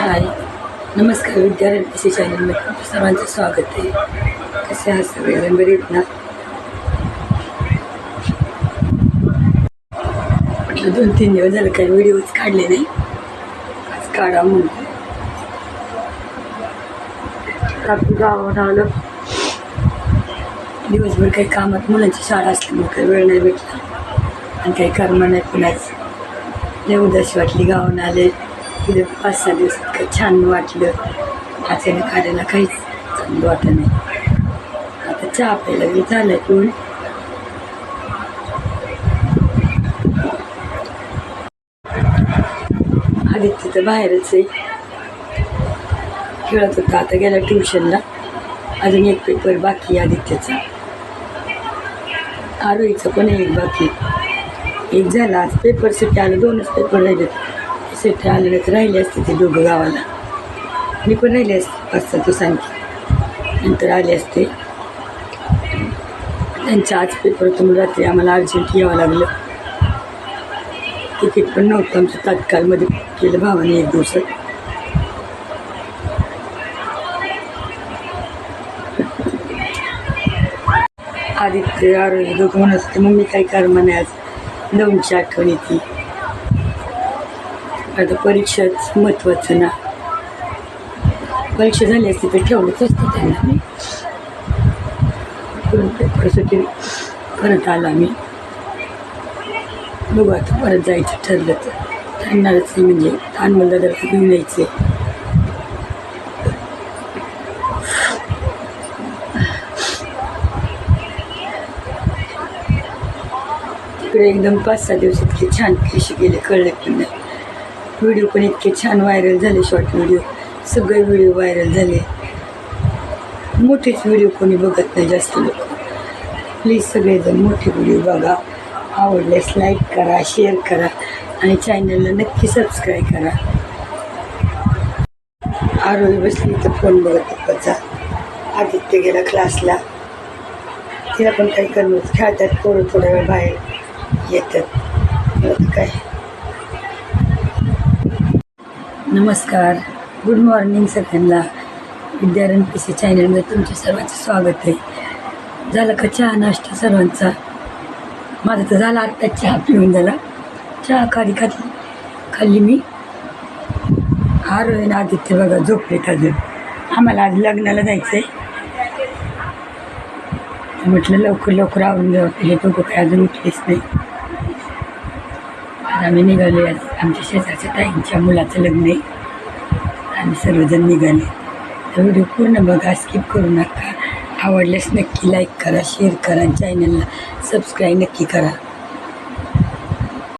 हाय. नमस्कार विद्यार्थी चॅनलमध्ये तुमचं सर्वांचं स्वागत आहे. कसे आहात सगळेजण बरे ना? म्हटलं दोन तीन दिवस झालं काही व्हिडिओज काढले नाही. आज काढा म्हणून. कापी गावावर आलं. दिवसभर काही कामात मुलांची शाळा असल्यामुळे काही वेळ नाही भेटला. आणि काही कर्म नाही कुणाच लय उदासी वाटली गावाहून आले. तिथे पाच सहा दिवसात काही छान वाटलं नाचायला काढायला काहीच चांगलं वाटत नाही आता चहा प्यायला बी झालं पिऊन आदित्य तर बाहेरच आहे खेळत होता आता गेला ट्युशनला अजून एक पेपर बाकी आदित्यचा आरोहीचं पण एक बाकी एक झाला आज पेपर सुट्टी आलं दोनच पेपर राहिले सुट्टी आले तर राहिले असते ते दोघं गावाला. मी पण राहिले असते पाच सहा दिवसांची नंतर आले असते. त्यांच्या आज पेपर तुम्ही रात्री आम्हाला अर्जंट यावं लागलं. तिकीट पण नव्हतं आमचं तात्काळमध्ये केलं भावाने एक दिवसात. आदित्य आरोग्य दोघं म्हणत होते मम्मी काही कर्म नाही आज? नऊची आठवण येते. आता परीक्षाच महत्त्वाचं ना. परीक्षा झाली असती तर ठेवलंच असतं त्यांना. मी करून पेपरसाठी परत आला मी बघू आता परत जायचं ठरलं तर. ठरणारच नाही म्हणजे लहान मुलगा जर घेऊन यायचे तिकडे एकदम पाच सहा दिवस इतके छान कसे गेले कळलं की नाही. व्हिडिओ पण इतके छान व्हायरल झाले शॉर्ट व्हिडिओ सगळे व्हिडिओ व्हायरल झाले. मोठेच व्हिडिओ कोणी बघत नाही जास्त लोक. प्लीज सगळेजण मोठे व्हिडिओ बघा. आवडल्यास लाईक करा शेअर करा आणि चॅनलला नक्की सबस्क्राईब करा. आरोही बसली तर फोन बघत पप्पाचा आदित्य गेला क्लासला तिला पण काही करणं खेळतात थोडं थोड्या वेळ बाहेर येतात. काय? नमस्कार. गुड मॉर्निंग सगळ्यांना. विद्यारण पी सी चॅनलमध्ये तुमचे सर्वांचं स्वागत आहे. झालं का चहा नाश्ता सर्वांचा? माझा तर झाला आत्ता चहा पिऊन झाला. चहा खाली खाली खाल्ली मी. आरोग्य आदित्य बघा झोपलेत अजून. आम्हाला आज लग्नाला जायचं आहे म्हटलं लवकर लवकर आवरून जाऊ हे दोघं काय अजून उठलेच नाही. आज आम्ही निघालो आज. आमच्या शेजारच्या ताईंच्या मुलाचं लग्न आहे. आम्ही सर्वजण निघाले. तर व्हिडिओ पूर्ण बघा स्किप करू नका. आवडल्यास नक्की लाईक करा शेअर करा चॅनलला सबस्क्राईब नक्की करा.